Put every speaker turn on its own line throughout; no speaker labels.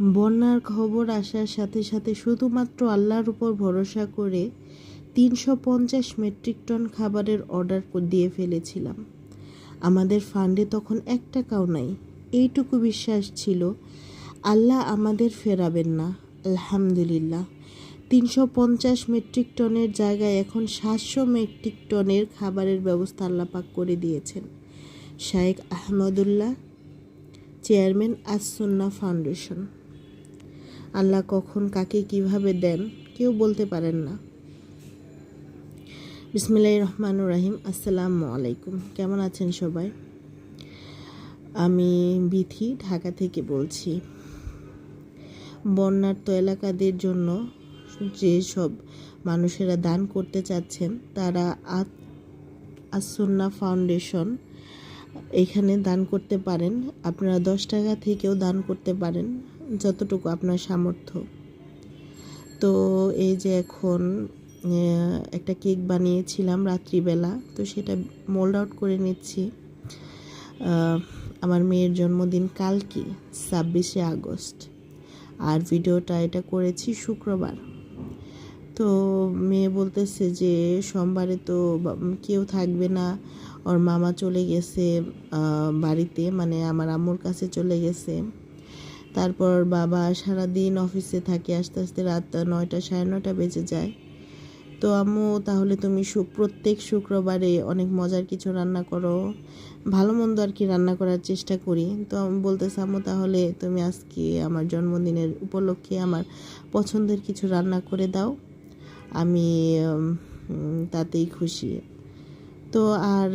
বন্যার খবর আসার সাথে সাথে শুধুমাত্র আল্লাহর উপর ভরসা করে তিনশো পঞ্চাশ মেট্রিক টন খাবারের অর্ডার দিয়ে ফেলেছিলাম। আমাদের ফান্ডে তখন এক টাকাও নাই। এইটুকু বিশ্বাস ছিল, আল্লাহ আমাদের ফেরাবেন না। আলহামদুলিল্লাহ। তিনশো পঞ্চাশ মেট্রিক টনের জায়গায় এখন সাতশো মেট্রিক টনের খাবারের ব্যবস্থা আল্লাপাক করে দিয়েছেন। Shaikh Ahmadullah, chairman Assunnah Foundation. আল্লাহ কখন কাকে কীভাবে দেন, কেউ বলতে পারেন না। বিসমিল্লাহ রহমানুর রাহিম, আসসালামু আলাইকুম। কেমন আছেন সবাই? আমি বিথি, ঢাকা থেকে বলছি। বন্যার্ত এলাকাদের জন্য যেসব মানুষেরা দান করতে চাচ্ছেন, তারা আসন্না ফাউন্ডেশন এখানে দান করতে পারেন। আপনারা দশ টাকা থেকেও দান করতে পারেন। যতটুকু আপনার সামর্থ্য। তো এই যে এখন একটা কেক বানিয়েছিলাম রাত্রিবেলা, তো সেটা মোল্ড আউট করে নিচ্ছি। আমার মেয়ের জন্মদিন কালকে, ছাব্বিশে আগস্ট। আর ভিডিওটা এটা করেছি শুক্রবার। তো মেয়ে বলতেছে যে, সোমবারে তো কেউ থাকবে না। ওর মামা চলে গেছে বাড়িতে মানে আমার আম্মুর কাছে চলে গেছে। তারপর বাবা সারাদিন অফিসে থাকে, আস্তে আস্তে রাত নয়টা সাড়ে নয়টা বেজে যায়। তো আম্মু, তাহলে তুমি প্রত্যেক শুক্রবারে অনেক মজার কিছু রান্না করো। ভালো মন্দ আর কি রান্না করার চেষ্টা করি। তো আমি বলতেছি, আম্মু, তাহলে তুমি আজকে আমার জন্মদিনের উপলক্ষে আমার পছন্দের কিছু রান্না করে দাও। আমি তাতেই খুশি। তো আর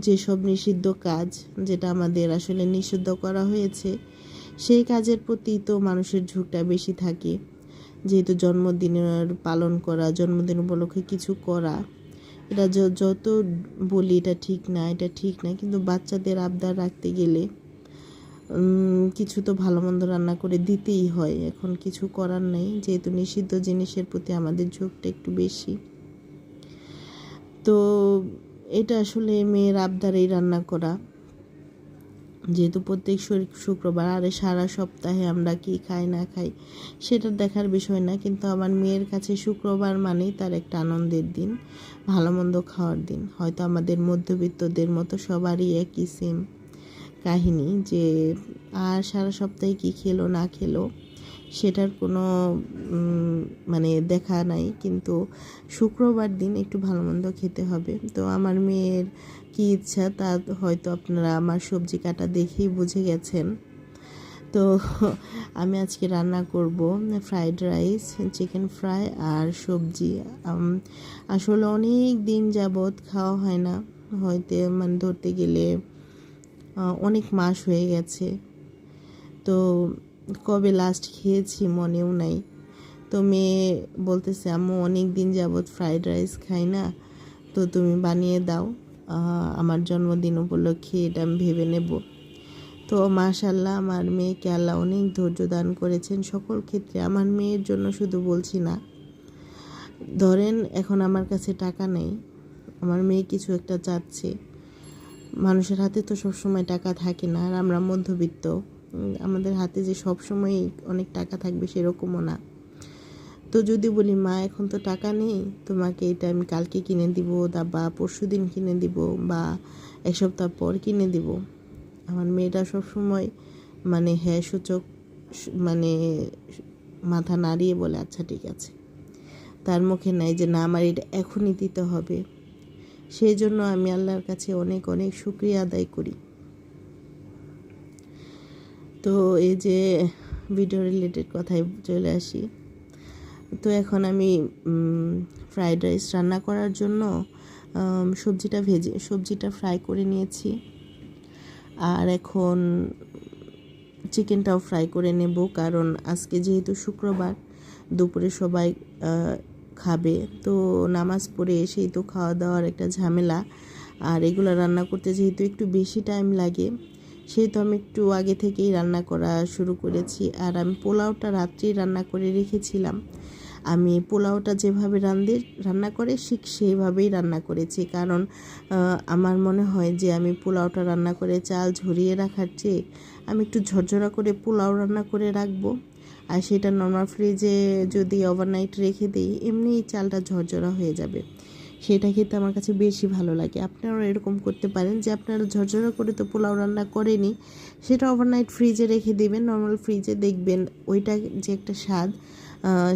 যেসব নিষিদ্ধ কাজ যেটা আমাদের আসলে নিষিদ্ধ করা হয়েছে সেই কাজের প্রতি তো মানুষের ঝুঁকটা বেশি থাকে। যেহেতু জন্মদিনের পালন করা, জন্মদিন উপলক্ষে কিছু করা, এটা যত বলি এটা ঠিক না, এটা ঠিক না, কিন্তু বাচ্চাদের আবদার রাখতে গেলে কিছু তো ভালো মন্দ রান্না করে দিতেই হয়। এখন কিছু করার নেই, যেহেতু নিষিদ্ধ জিনিসের প্রতি আমাদের ঝোঁকটা একটু বেশি। তো এটা আসলে মেয়ের আবদারেই রান্না করা। যেহেতু প্রত্যেক শুক্রবার, আরে সারা সপ্তাহে আমরা কি খাই, না খাই, সেটা দেখার বিষয় না। কিন্তু আমার মেয়ের কাছে শুক্রবার মানেই তার একটা আনন্দের দিন ভালো মন্দ খাওয়ার দিন। হয়তো আমাদের মধ্যবিত্তদের মতো সবারই একই সেম কাহিনী যে, আর সারা সপ্তাহে কি খেলো, না খেলো, সেটার কোনো মানে দেখা নাই। কিন্তু শুক্রবার দিন একটু ভালো মন্দ খেতে হবে। তো আমার মেয়ের কী ইচ্ছা তা হয়তো আপনারা আমার সবজি কাটা দেখেই বুঝে গেছেন। তো আমি আজকে রান্না করব ফ্রাইড রাইস, চিকেন ফ্রাই আর সবজি। আসলে অনেক দিন যাবৎ খাওয়া হয় না। হয়তো মানে ধরতে গেলে অনেক মাস হয়ে গেছে। তো কবে লাস্ট খেয়েছি মনেও নাই। তো মেয়ে বলতেছে, আম্মু, অনেক দিন যাবৎ ফ্রাইড রাইস খাই না। তো তুমি বানিয়ে দাও। আমার জন্মদিন উপলক্ষে এটা আমি ভেবে নেব। তো মাশাল্লাহ আমার মেয়েকে আল্লাহ অনেক ধৈর্য দান করেছেন। সকল ক্ষেত্রে আমার মেয়ের জন্য শুধু বলছি না। ধরেন এখন আমার কাছে টাকা নেই, আমার মেয়ে কিছু একটা চাচ্ছে। মানুষের হাতে তো সবসময় টাকা থাকে না, আর আমরা মধ্যবিত্ত। আমাদের হাতে যে সব সময় অনেক টাকা থাকবে সেরকমও না। তো যদি বলি, মা, এখন তো টাকা নেই, তোমাকে এটা আমি কালকে কিনে দিব বা পরশু দিন কিনে দিব বা এক সপ্তাহ পর কিনে দিব। আমার মেয়েটা সবসময় মানে হ্যাঁ সূচক মানে মাথা নাড়িয়ে বলে আচ্ছা ঠিক আছে। তার মুখে নাই যে, না, আমার এটা এখনই দিতে হবে। সেই জন্য আমি আল্লাহর কাছে অনেক অনেক শুক্রিয়া আদায় করি। তো এই যে ভিডিও রিলেটেড কথায় চলে আসি। তো এখন আমি ফ্রাইড রাইস রান্না করার জন্য সবজিটা ভেজে, সবজিটা ফ্রাই করে নিয়েছি। আর এখন চিকেনটাও ফ্রাই করে নেব, কারণ আজকে যেহেতু শুক্রবার, দুপুরে সবাই খাবে। তো নামাজ পড়ে এসেই তো খাওয়া দাওয়ার একটা ঝামেলা। আর এগুলো রান্না করতে যেহেতু একটু বেশি টাইম লাগে সেহেতু আমি একটু আগে থেকেই রান্না করা শুরু করেছি। আর আমি পোলাওটা রাত্রেই রান্না করে রেখেছিলাম। আমি পোলাওটা যেভাবে রান্ধে, রান্না করে ঠিক সেইভাবেই রান্না করেছি। কারণ আমার মনে হয় যে আমি পোলাওটা রান্না করে চাল ঝরিয়ে রাখার চেয়ে আমি একটু ঝরঝরা করে পোলাও রান্না করে রাখব। আর সেটা নর্মাল ফ্রিজে যদি ওভারনাইট রেখে দিই এমনি চালটা ঝরঝরা হয়ে যাবে। সেটা খেতে আমার কাছে বেশি ভালো লাগে। আপনারাও এরকম করতে পারেন যে আপনারা ঝরঝরা করে তো পোলাও রান্না করেনি সেটা ওভারনাইট ফ্রিজে রেখে দেবেন নর্মাল ফ্রিজে দেখবেন ওইটা যে একটা স্বাদ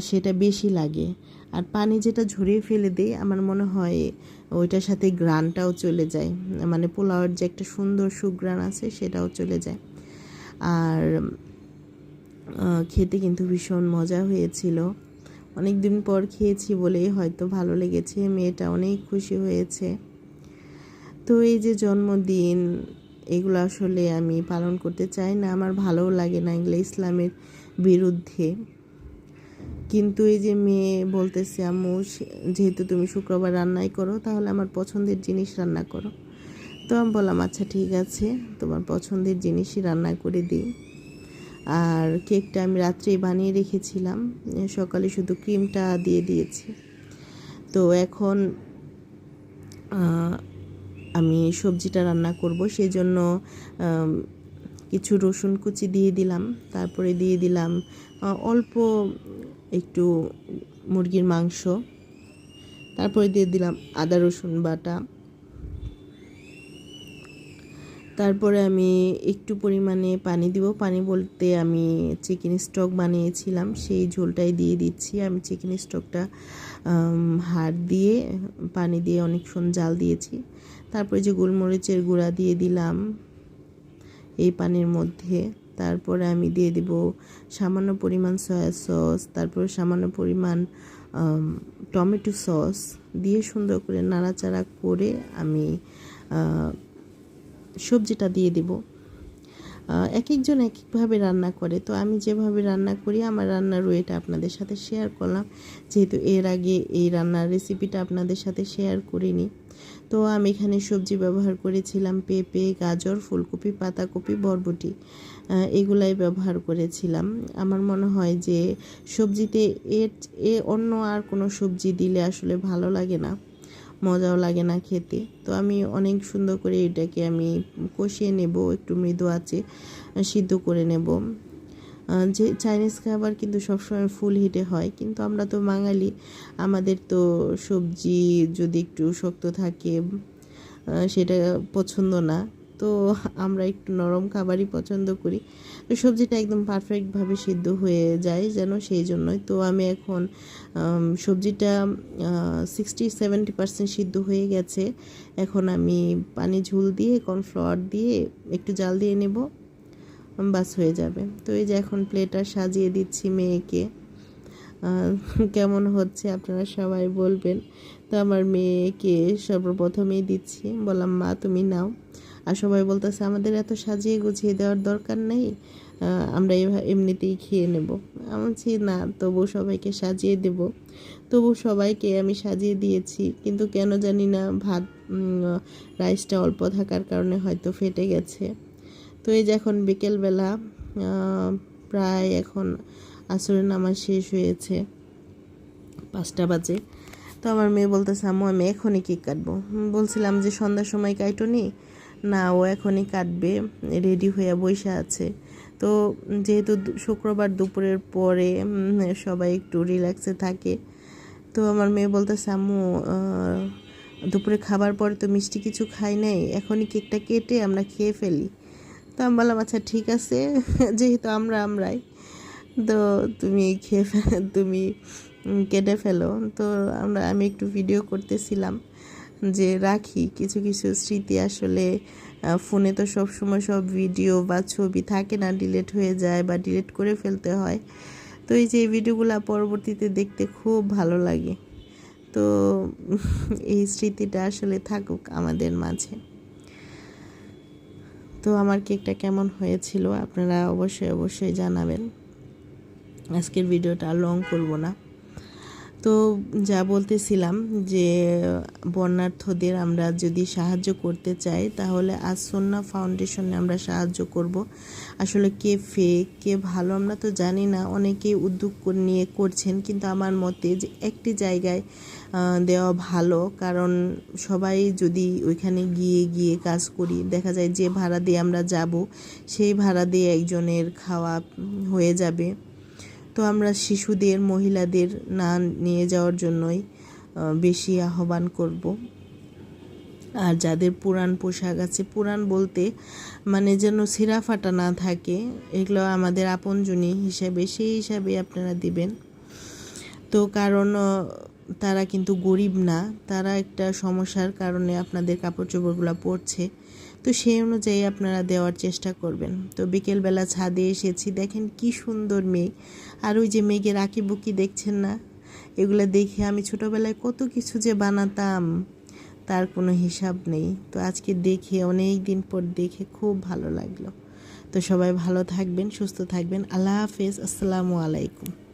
সেটা বেশি লাগে। আর পানি যেটা ঝরিয়ে ফেলে দেয় আমার মনে হয় ওইটার সাথে গ্রানটাও চলে যায়। মানে পোলাওয়ের যে একটা সুন্দর সুগ্রান আছে, সেটাও চলে যায়। আর খেতে কিন্তু ভীষণ মজা হয়েছিল। অনেক দিন পর খেয়েছি বলেই হয়তো ভালো লেগেছে, মেয়েটা অনেক খুশি হয়েছে। তো এই যে জন্মদিন, এগুলো আসলে আমি পালন করতে চাই না, আমার ভালোও লাগে না এগুলো ইসলামের বিরুদ্ধে। কিন্তু এই যে মেয়ে বলতেছে, আম্মু যেহেতু তুমি শুক্রবার রান্নাই করো, তাহলে আমার পছন্দের জিনিস রান্না করো। তো আমি বললাম আচ্ছা ঠিক আছে, তোমার পছন্দের জিনিসই রান্না করে দিই। আর কেকটা আমি রাত্রে বানিয়ে রেখেছিলাম। সকালে শুধু ক্রিমটা দিয়ে দিয়েছি। তো এখন আমি সবজিটা রান্না করব। সেই জন্য কিছু রসুন কুচি দিয়ে দিলাম। তারপরে দিয়ে দিলাম অল্প একটু মুরগির মাংস। তারপরে দিয়ে দিলাম আদা রসুন বাটা। তারপরে আমি একটু পরিমাণে পানি দিব। পানি বলতে আমি চিকেন স্টক বানিয়েছিলাম। সেই ঝোলটাই দিয়ে দিচ্ছি। আমি চিকেন স্টকটা হাড় দিয়ে, পানি দিয়ে অনেকক্ষণ জাল দিয়েছি। তারপরে যে গোলমরিচের গুঁড়া দিয়ে দিলাম এই পানির মধ্যে, তারপরে আমি দিয়ে দিব সামান্য পরিমাণ সয়া সস তারপরে সামান্য পরিমাণ টমেটো সস দিয়ে সুন্দর করে নাড়াচাড়া করে আমি সবজিটা দিয়ে দিব। এক একজন এক একভাবে রান্না করে। তো আমি যেভাবে রান্না করি, আমার রান্নার ওয়েটা আপনাদের সাথে শেয়ার করলাম। যেহেতু এর আগে এই রান্নার রেসিপিটা আপনাদের সাথে শেয়ার করিনি। তো আমি এখানে সবজি ব্যবহার করেছিলাম পেঁপে, গাজর, ফুলকপি, পাতাকপি, বরবটি এগুলাই ব্যবহার করেছিলাম। আমার মনে হয় যে সবজিতে এর, এ অন্য আর কোনো সবজি দিলে আসলে ভালো লাগে না। মজাও লাগে না খেতে। তো আমি অনেক সুন্দর করে এটাকে আমি কষিয়ে নেব, একটু মৃদু আছে সিদ্ধ করে নেব। যে চাইনিজ খাবার কিন্তু সবসময় ফুল হিটে হয়, কিন্তু আমরা তো বাঙালি, আমাদের তো সবজি যদি একটু শক্ত থাকে সেটা পছন্দ না। তো আমরা একটু নরম খাবারই পছন্দ করি। তো সবজিটা একদম পারফেক্টভাবে সিদ্ধ হয়ে যায় যেন সেই জন্যই। তো আমি এখন সবজিটা সিক্সটি সেভেন্টি পার্সেন্ট সিদ্ধ হয়ে গেছে। এখন আমি পানি ঝুল দিয়ে কর্নফ্লাওয়ার দিয়ে একটু জাল দিয়ে নেব। বাস হয়ে যাবে। তো এই যে এখন প্লেটার সাজিয়ে দিচ্ছি মেয়েকে। কেমন হচ্ছে আপনারা সবাই বলবেন। তো আমার মেয়েকে সর্বপ্রথমেই দিচ্ছি। বললাম, মা, তুমি নাও। আর সবাই বলতেছে, আমাদের এত সাজিয়ে গুছিয়ে দেওয়ার দরকার নেই আমরা এমনিতেই খেয়ে নেব। আমি বলছি, না, তবু সবাইকে সাজিয়ে দেব। তবু সবাইকে আমি সাজিয়ে দিয়েছি, কিন্তু কেন জানি না ভাত রাইসটা অল্প থাকার কারণে হয়তো ফেটে গেছে। তো এই যে এখন বিকেলবেলা প্রায় এখন আসরের নামাজ শেষ হয়েছে, পাঁচটা বাজে। তো আমার মেয়ে বলতেছে, আম্মু, আমি এখনই কেক কাটবো। বলছিলাম যে, সন্ধ্যার সময় কাটো নি, ও এখনই কাটবে রেডি হয়ে বসে আছে। তো যেহেতু শুক্রবার দুপুরের পরে সবাই একটু রিল্যাক্সে থাকে, তো আমার মেয়ে বলতে আম্মু দুপুরে খাবার পরে তো মিষ্টি কিছু খাই নাই, এখনই কেকটা কেটে আমরা খেয়ে ফেলি। তো আমি বললাম আচ্ছা ঠিক আছে, যেহেতু আমরা আমরাই, তো তুমি খেয়ে তুমি কেটে ফেলো। তো আমরা, আমি একটু ভিডিও করতেছিলাম। যে রাখি, কিছু কিছু স্মৃতি আসলে ফোনে তো সব সময় সব ভিডিও বা ছবি থাকে না, ডিলেট হয়ে যায় বা ডিলেট করে ফেলতে হয়। তো এই যে ভিডিওগুলো পরবর্তীতে দেখতে খুব ভালো লাগে। তো এই স্মৃতিটা আসলে থাকুক আমাদের মাঝে। তো আমার কেকটা কেমন হয়েছিল, আপনারা অবশ্যই অবশ্যই জানাবেন। আজকের ভিডিওটা লং করব না। তো যা বলতেছিলাম যে বন্যার্থদের আমরা যদি সাহায্য করতে চাই, তাহলে আসন্না ফাউন্ডেশনে আমরা সাহায্য করব। আসলে কে ফেক কে ভালো আমরা তো জানি না, অনেকেই উদ্যোগ নিয়ে করছেন, কিন্তু আমার মতে যে একটি জায়গায় দেওয়া ভালো, কারণ সবাই যদি ওইখানে গিয়ে গিয়ে কাজ করি, দেখা যায় যে ভাড়া দিয়ে আমরা যাব, সেই ভাড়া দিয়ে একজনের খাওয়া হয়ে যাবে। তো আমরা শিশুদের, মহিলাদের না নিয়ে যাওয়ার জন্যই বেশি আহ্বান করব। আর যাদের পুরান পোশাক আছে পুরান বলতে মানে যেন ছিঁড়া ফাটা না থাকে, এগুলো আমাদের আপনজনী হিসাবে, সেই হিসাবে আপনারা দিবেন। তো কারণ তারা কিন্তু গরিব না, তারা একটা সমস্যার কারণে আপনাদের কাপড় চোপড়গুলো পরছে। তো সেই অনুযায়ী আপনারা দেওয়ার চেষ্টা করবেন। তো বিকেলবেলা ছাদে এসেছি, দেখেন কি সুন্দর মেঘ। আর ওই যে মেঘের আঁকিবুকি দেখছেন না? এগুলো দেখে আমি ছোটোবেলায় কত কিছু যে বানাতাম, তার কোনো হিসাব নেই। তো আজকে দেখে অনেক দিন পর দেখে খুব ভালো লাগল। তো সবাই ভালো থাকবেন, সুস্থ থাকবেন। আল্লাহ হাফেজ, আসসালামু আলাইকুম।